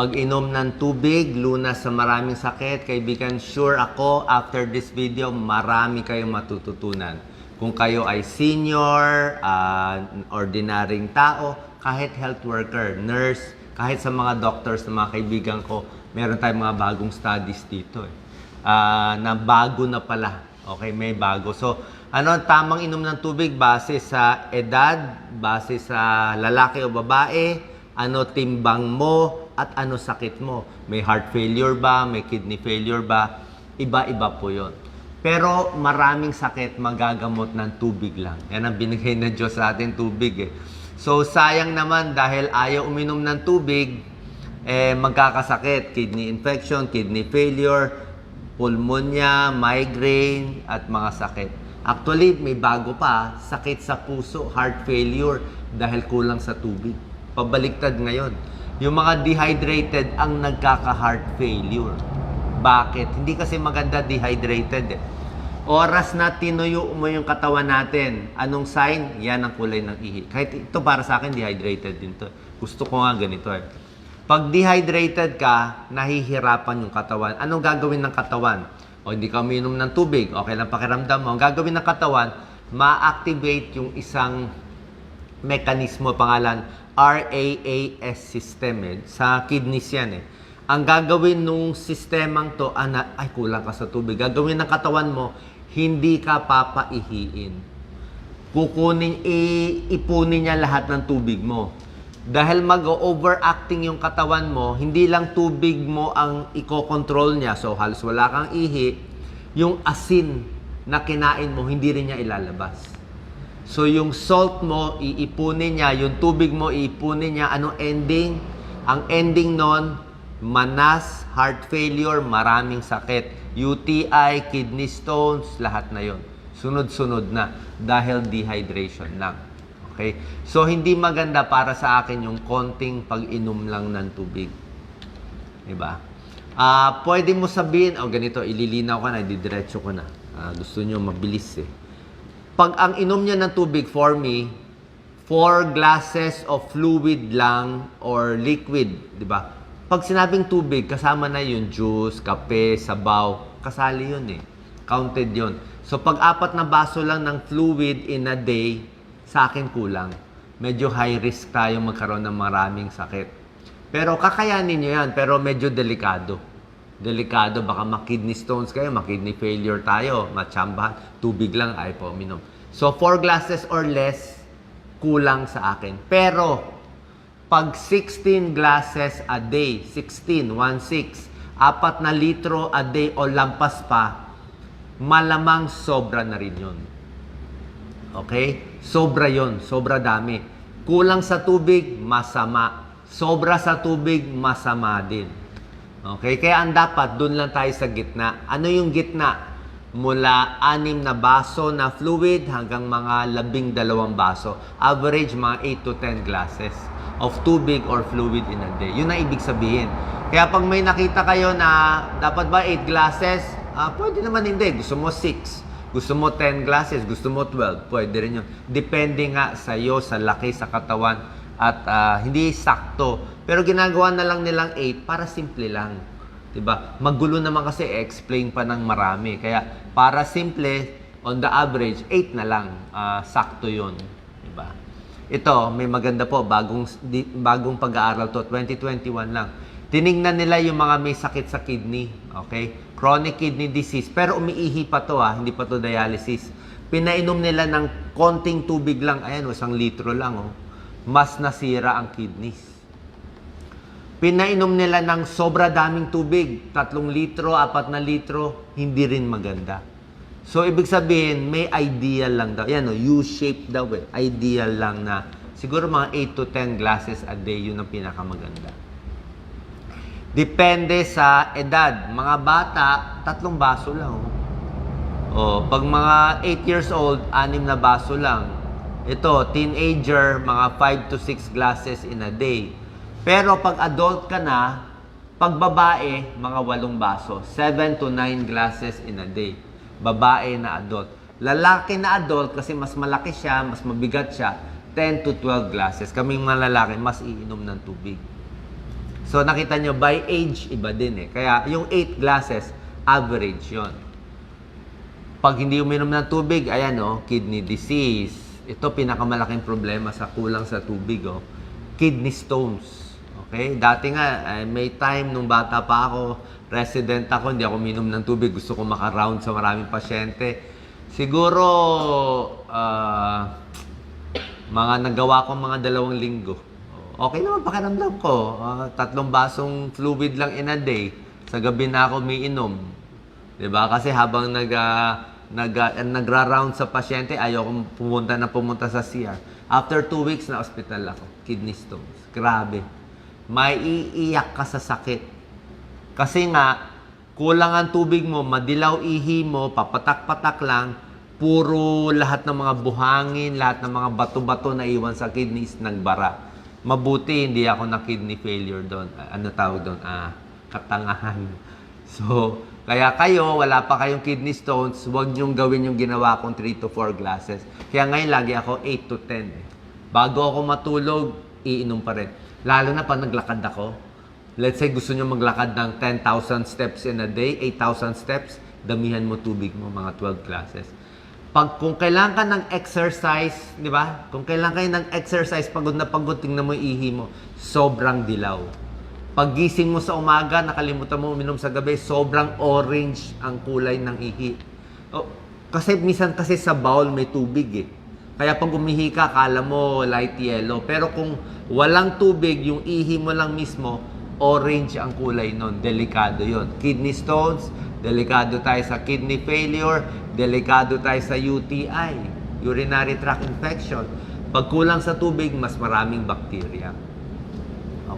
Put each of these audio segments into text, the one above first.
pag-inom ng tubig, lunas sa maraming sakit. Kaibigan, sure ako, after this video, marami kayong matututunan. Kung kayo ay senior, ah, ordinaryong tao, kahit health worker, nurse, kahit sa mga doctors na mga kaibigan ko, meron tayong mga bagong studies dito eh. Ah, na bago na pala. Okay, may bago. So, ano ang tamang inom ng tubig base sa edad, base sa lalaki o babae, ano timbang mo, at ano sakit mo. May heart failure ba, may kidney failure ba, iba-iba po yon. Pero maraming sakit magagamot ng tubig lang. Yan ang binigay ng Diyos sa atin, tubig eh. So sayang naman dahil ayaw uminom ng tubig, eh magkakasakit. Kidney infection, kidney failure, pulmonya, migraine, at mga sakit. Actually, may bago pa, sakit sa puso, heart failure, dahil kulang sa tubig. Pabaliktad ngayon. Yung mga dehydrated ang nagkaka-heart failure. Bakit? Hindi kasi maganda dehydrated eh. Oras na tinuyo mo yung katawan natin, anong sign? Yan ang kulay ng ihi. Kahit ito para sa akin, dehydrated din to. Gusto ko nga ganito eh. Pag dehydrated ka, nahihirapan yung katawan. Anong gagawin ng katawan? O hindi ka uminom ng tubig, okay lang pakiramdam mo. Ang gagawin ng katawan, ma-activate yung isang mekanismo pangalan RAAS system eh. Sa kidneys yan eh. Ang gagawin nung sistemang to, ana, ay kulang ka sa tubig. Gagawin ng katawan mo, hindi ka papaihiin. Kukunin, i- ipunin niya lahat ng tubig mo. Dahil mag-overacting yung katawan mo, hindi lang tubig mo ang iko-control niya. So halos wala kang ihi. Yung asin na kinain mo, hindi rin niya ilalabas. So yung salt mo, iipunin niya, yung tubig mo, iipunin niya. Anong ending? Ang ending nun, manas, heart failure, maraming sakit. UTI, kidney stones, lahat na yon. Sunod-sunod na dahil dehydration lang. Okay? So hindi maganda para sa akin yung konting pag-inom lang ng tubig. Diba? Ah, pwede mo sabihin, oh ganito, ililinaw ka na, didiretso ko na. Ah, gusto nyo mabilis eh. Pag ang inom niya ng tubig, for me, four glasses of fluid lang or liquid, di ba? Pag sinabing tubig, kasama na yung juice, kape, sabaw, kasali yun eh. Counted yun. So pag apat na baso lang ng fluid in a day, sa akin kulang. Medyo high risk tayo magkaroon ng maraming sakit. Pero kakayanin nyo yan, pero medyo delikado. Delikado, baka ma-kidney stones kayo, ma-kidney failure tayo, matsambahan, tubig lang, ay po uminom. So, 4 glasses or less, kulang sa akin. Pero, pag 16 glasses a day, 16, 1-6, apat na litro a day o lampas pa, malamang sobra na rin yun. Okay? Sobra yon, sobra dami. Kulang sa tubig, masama. Sobra sa tubig, masama din. Okay? Kaya ang dapat, doon lang tayo sa gitna. Ano yung gitna? Mula anim na baso na fluid hanggang mga labing dalawang baso. Average, mga 8 to 10 glasses of tubig or fluid in a day. Yun ang ibig sabihin. Kaya pag may nakita kayo na dapat ba 8 glasses, ah, pwede naman hindi. Gusto mo 6. Gusto mo 10 glasses, gusto mo 12, pwede rin yun. Depende nga sa iyo, sa laki, sa katawan, at ah, hindi sakto. Pero ginagawa na lang nilang 8 para simple lang. 'Di ba? Magulo naman kasi explain pa ng marami. Kaya para simple, on the average, 8 na lang. Ah, sakto 'yon, 'di ba? Ito, may maganda po, bagong di, bagong pag-aaral to, 2021 lang. Tiningnan nila yung mga may sakit sa kidney, okay? Chronic kidney disease, pero umiihi pa to ah, hindi pa to dialysis. Pinainom nila ng konting tubig lang, ayan, isang litro lang oh. Mas nasira ang kidneys. Pinainom nila ng sobra daming tubig, tatlong litro, apat na litro, hindi rin maganda. So, ibig sabihin, may ideal lang daw. Yan o, U-shape daw eh. Ideal lang na siguro mga 8 to 10 glasses a day, yun ang pinakamaganda. Depende sa edad. Mga bata, tatlong baso lang. Oh. O, pag mga 8 years old, anim na baso lang. Ito, teenager, mga 5 to 6 glasses in a day. Pero pag adult ka na, pag babae, mga 8 baso. 7 to 9 glasses in a day. Babae na adult. Lalaki na adult, kasi mas malaki siya, mas mabigat siya, 10 to 12 glasses. Kaming mga lalaki, mas iinom ng tubig. So nakita nyo, by age, iba din eh. Kaya yung 8 glasses, average yon. Pag hindi uminom ng tubig, ayan oh, kidney disease. Ito pinakamalaking problema sa kulang sa tubig oh. Kidney stones. Okay? Dati nga, eh, may time nung bata pa ako, resident ako, hindi ako minom ng tubig. Gusto ko maka-round sa maraming pasyente. Siguro, ah, mga nagawa ko mga dalawang linggo. Okay naman pakiramdam ko. Ah, tatlong basong fluid lang in a day. Sa gabi na ako may inom. 'Di ba? Kasi habang nag ah, nag ah, nagra-round sa pasyente, ayoko pumunta na pumunta sa CR. After two weeks na hospital ako. Kidney stones. Grabe. May iiyak ka sa sakit. Kasi nga, kulang ang tubig mo, madilaw ihi mo, papatak-patak lang, puro lahat ng mga buhangin, lahat ng mga bato-bato na iwan sa kidneys nagbara. Mabuti hindi ako na kidney failure doon. Ano tawag doon? Ah, katangahan. So, kaya kayo, wala pa kayong kidney stones, huwag niyong gawin yung ginawa kong 3 to 4 glasses. Kaya ngayon lagi ako 8 to 10. eh. Bago ako matulog, iinom pa rin. Lalo na pag naglakad ako. Let's say gusto nyo maglakad ng 10,000 steps in a day, 8,000 steps, damihan mo tubig mo, mga 12 glasses. Pag kung kailangan ka ng exercise, di ba? Kung kailangan kayo ng exercise, pagod na pagod, tingnan mo ihi mo, sobrang dilaw. Paggising mo sa umaga, nakalimutan mo uminom sa gabi, sobrang orange ang kulay ng ihi. Oh, kasi minsan kasi sa bowl may tubig eh. Kaya pag umihi ka, kala mo light yellow. Pero kung walang tubig, yung ihi mo lang mismo, orange ang kulay nun. Delikado yon. Kidney stones, delikado tayo sa kidney failure, delikado tayo sa UTI, urinary tract infection. Pag kulang sa tubig, mas maraming bakterya.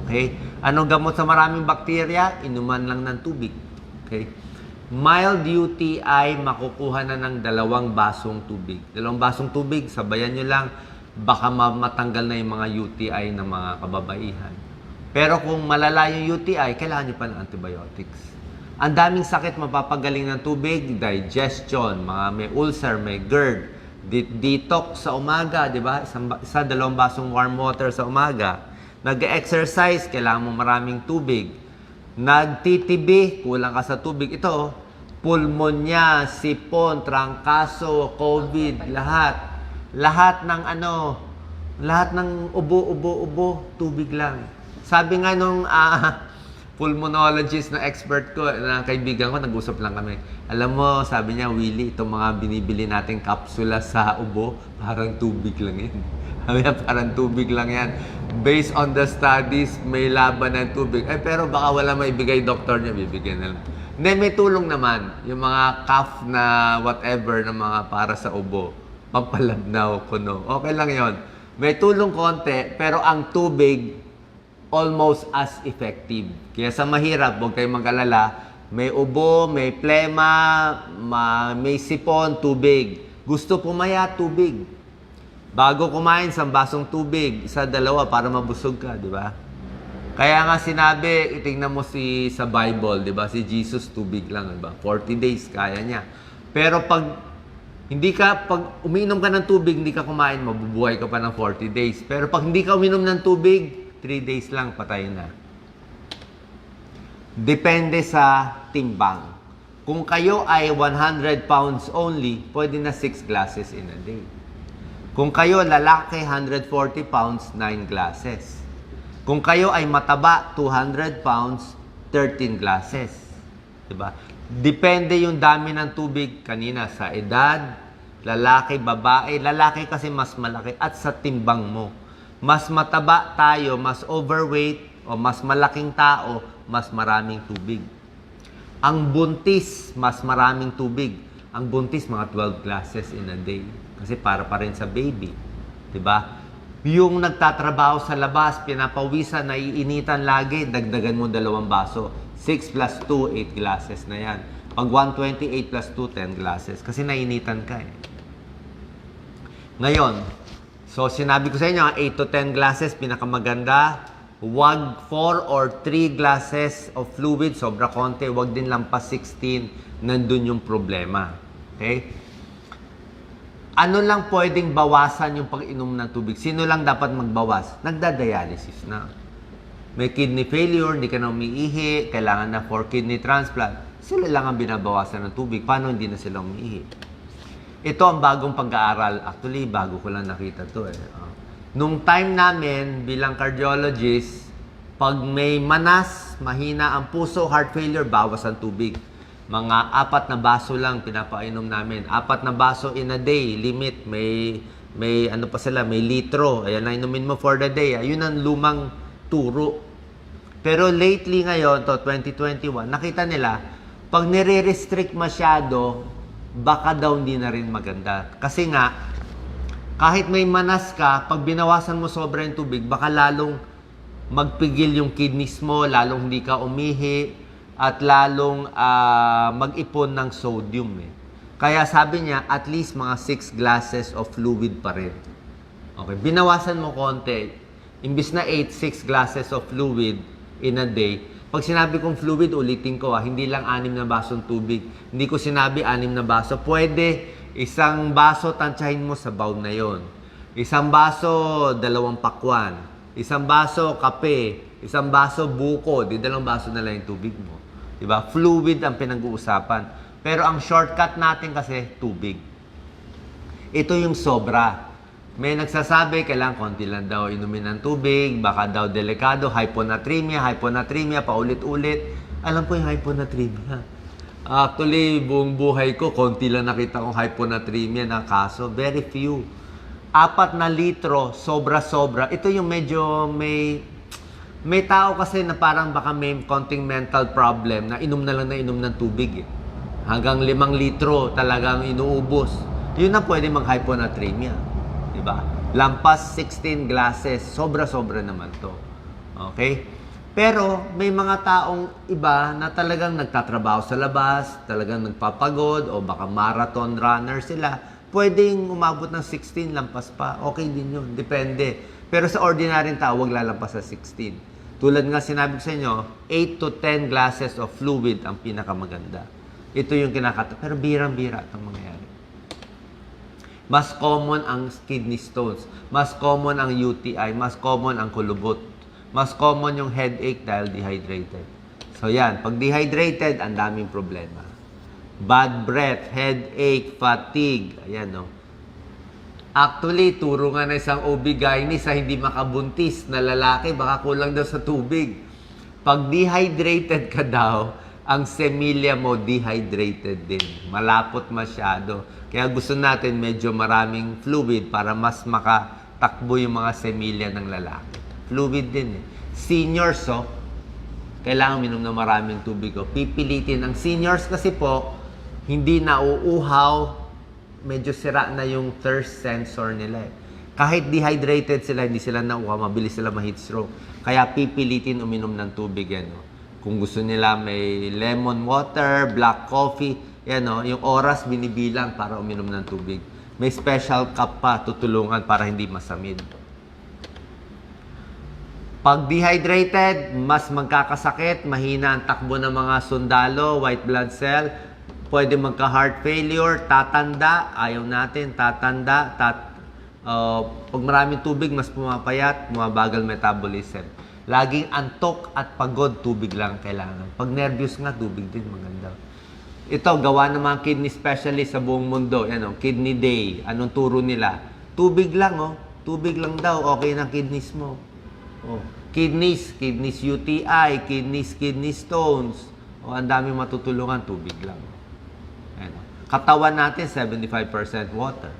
Okay? Anong gamot sa maraming bakterya? Inuman lang ng tubig. Okay? Mild UTI, makukuha na ng dalawang basong tubig. Dalawang basong tubig, sabayan nyo lang, baka ma- matanggal na yung mga UTI ng mga kababaihan. Pero kung malala yung UTI, kailangan nyo pa ng antibiotics. Ang daming sakit mapapagaling ng tubig, digestion, mga may ulcer, may GERD, de- detox sa umaga, di ba? Isang, isa, dalawang basong warm water sa umaga. Nag-exercise, kailangan mo maraming tubig. Nagtitibi, kulang ka sa tubig. Ito, oh, pulmonya, sipon, trangkaso, COVID, lahat. Lahat ng ano, lahat ng ubo, ubo, ubo, tubig lang. Sabi nga nung ah, pulmonologist na expert ko, na kaibigan ko, nag-usap lang kami. Alam mo, sabi niya, Willie, itong mga binibili nating kapsula sa ubo, parang tubig lang yan. Sabi niya, parang tubig lang yan. Based on the studies, may laban ng tubig. Eh, pero baka wala maibigay doktor niya, bibigyan na lang. Hindi, may tulong naman. Yung mga cough na whatever na mga para sa ubo. Pampalabnaw, kuno. Okay lang yon. May tulong konti, pero ang tubig, almost as effective. Kaya sa mahirap, huwag kayong mag-alala. May ubo, may plema, ma- may sipon, tubig. Gusto pumaya, tubig. Bago kumain, sa basong tubig, isa, dalawa, para mabusog ka, di ba? Kaya nga sinabi, itingnan mo si sa Bible, di ba? Si Jesus, tubig lang, di ba? 40 days, kaya niya. Pero pag hindi ka, pag uminom ka ng tubig, hindi ka kumain, mabubuhay ka pa ng 40 days. Pero pag hindi ka uminom ng tubig, 3 days lang, patay na. Depende sa timbang. Kung kayo ay 100 pounds only, pwede na 6 glasses in a day. Kung kayo lalaki, 140 pounds, 9 glasses. Kung kayo ay mataba, 200 pounds, 13 glasses. Diba? Depende yung dami ng tubig kanina sa edad, lalaki, babae. Lalaki kasi mas malaki at sa timbang mo. Mas mataba tayo, mas overweight, o mas malaking tao, mas maraming tubig. Ang buntis, mas maraming tubig. Ang buntis, mga 12 glasses in a day. Kasi para pa rin sa baby. ba? Yung nagtatrabaho sa labas, pinapawisan, naiinitan lagi, dagdagan mo dalawang baso. 6 plus 2, 8 glasses na yan. Pag 128 plus 2, 10 glasses. Kasi nainitan ka eh. Ngayon, so sinabi ko sa inyo, 8 to 10 glasses, pinakamaganda. Wag 4 or 3 glasses of fluid, sobra konti. Wag din lampas 16, nandun yung problema. Okay? Ano lang pwedeng bawasan yung pag-inom ng tubig? Sino lang dapat magbawas? Nagda-dialysis na. may kidney failure, hindi ka na umiihi, kailangan na for kidney transplant, sila lang ang binabawasan ng tubig. Paano hindi na sila umiihi? Ito ang bagong pag-aaral. Actually, bago ko lang nakita to eh. Ah. nung time namin bilang cardiologist, pag may manas, mahina ang puso, heart failure, bawas ang tubig. Mga apat na baso lang pinapainom namin. Apat na baso in a day, limit. May, may ano pa sila, may litro. Ayan na inumin mo for the day. Ayun ang lumang turo. Pero lately ngayon, to 2021, nakita nila, pag nire-restrict masyado, baka daw hindi na rin maganda. Kasi nga, kahit may manas ka, pag binawasan mo sobra yung tubig, baka lalong magpigil yung kidneys mo, lalong hindi ka umihi, at lalong ah, mag-ipon ng sodium. Eh. Kaya sabi niya, at least mga 6 glasses of fluid pa rin. Okay, binawasan mo konti. Imbis na 8, 6 glasses of fluid in a day. Pag sinabi kong fluid, ulitin ko ah, hindi lang anim na basong tubig. Hindi ko sinabi anim na baso. Pwede, isang baso, tansyahin mo sa bowl na yon. Isang baso, dalawang pakwan. Isang baso, kape. Isang baso, buko. Di dalawang baso na lang yung tubig mo. Diba? Fluid ang pinag-uusapan. Pero ang shortcut natin kasi, tubig. Ito yung sobra. May nagsasabi, kailangan konti lang daw inumin ng tubig, baka daw delikado, hyponatremia, hyponatremia, paulit-ulit. Alam ko yung hyponatremia. Actually, buong buhay ko, konti lang nakita kong hyponatremia na kaso. Very few. Apat na litro, sobra-sobra. Ito yung medyo may... May tao kasi na parang baka may konting mental problem na inom na lang na inom ng tubig. Eh. Hanggang limang litro talagang inuubos. Yun na pwede mag-hyponatremia. Diba? Lampas 16 glasses, sobra-sobra naman to. Okay? Pero may mga taong iba na talagang nagtatrabaho sa labas, talagang nagpapagod o baka marathon runner sila, pwedeng umabot ng 16 lampas pa. Okay din yun, depende. Pero sa ordinaryong tao, wag lalampas sa 16. Tulad nga sinabi ko sa inyo, 8 to 10 glasses of fluid ang pinakamaganda. Ito yung kinakata. Pero birang-bira itong mangyayari. Mas common ang kidney stones. Mas common ang UTI. Mas common ang kulubot. Mas common yung headache dahil dehydrated. So yan, pag dehydrated, ang daming problema. Bad breath, headache, fatigue. Ayan, no? Actually, turo nga na isang OB-GYN sa hindi makabuntis na lalaki, baka kulang daw sa tubig. Pag dehydrated ka daw, ang semilya mo dehydrated din. Malapot masyado. Kaya gusto natin medyo maraming fluid para mas makatakbo yung mga semilya ng lalaki. Fluid din eh. Seniors, oh, kailangan minom ng maraming tubig. Oh. Pipilitin. Ang seniors kasi po, hindi nauuhaw, medyo sira na yung thirst sensor nila eh. Kahit dehydrated sila, hindi sila nauuhaw, mabilis sila ma-heat stroke. Kaya pipilitin uminom ng tubig yan. Oh. Kung gusto nila may lemon water, black coffee, yan oh, yung oras binibilang para uminom ng tubig. May special cup pa tutulungan para hindi masamid. Pag dehydrated, mas magkakasakit, mahina ang takbo ng mga sundalo, white blood cell, pwede magka-heart failure, tatanda, ayaw natin, tatanda, tat, uh, pag maraming tubig, mas pumapayat, bumabagal metabolism. Laging antok at pagod, tubig lang kailangan. Pag nervous nga, tubig din maganda. Ito, gawa ng mga kidney specialist sa buong mundo. Yan, oh, kidney day. Anong turo nila? Tubig lang, oh. Tubig lang daw, okay ng kidneys mo. Oh. Kidneys, kidneys UTI, kidneys, kidney stones. O, oh, ang daming matutulungan, tubig lang. Ayan, oh. Katawan natin, 75% water.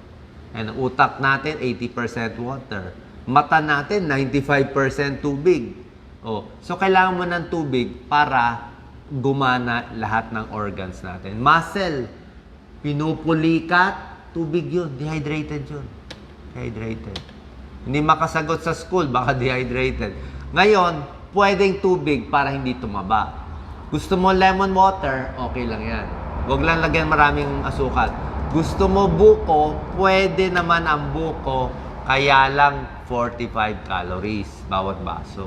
Ang utak natin, 80% water. Mata natin, 95% tubig. Oh, so kailangan mo ng tubig para gumana lahat ng organs natin. Muscle, pinupulikat, tubig yun, dehydrated yun. Dehydrated. Hindi makasagot sa school, baka dehydrated. Ngayon, pwedeng tubig para hindi tumaba. Gusto mo lemon water, okay lang yan. Huwag lang lagyan maraming asukal. Gusto mo buko, pwede naman ang buko, kaya lang 45 calories bawat baso.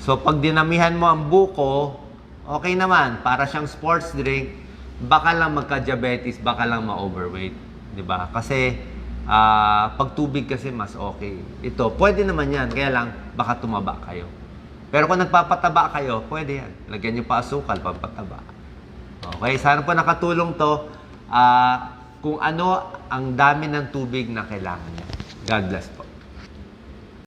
So, pag dinamihan mo ang buko, okay naman, para siyang sports drink, baka lang magka-diabetes, baka lang ma-overweight. 'di ba? Kasi, ah, pag tubig kasi mas okay. Ito, pwede naman yan, kaya lang, baka tumaba kayo. Pero kung nagpapataba kayo, pwede yan. Lagyan nyo pa asukal, pampataba. Okay, sana po nakatulong to. Ah, kung ano ang dami ng tubig na kailangan niya. God bless.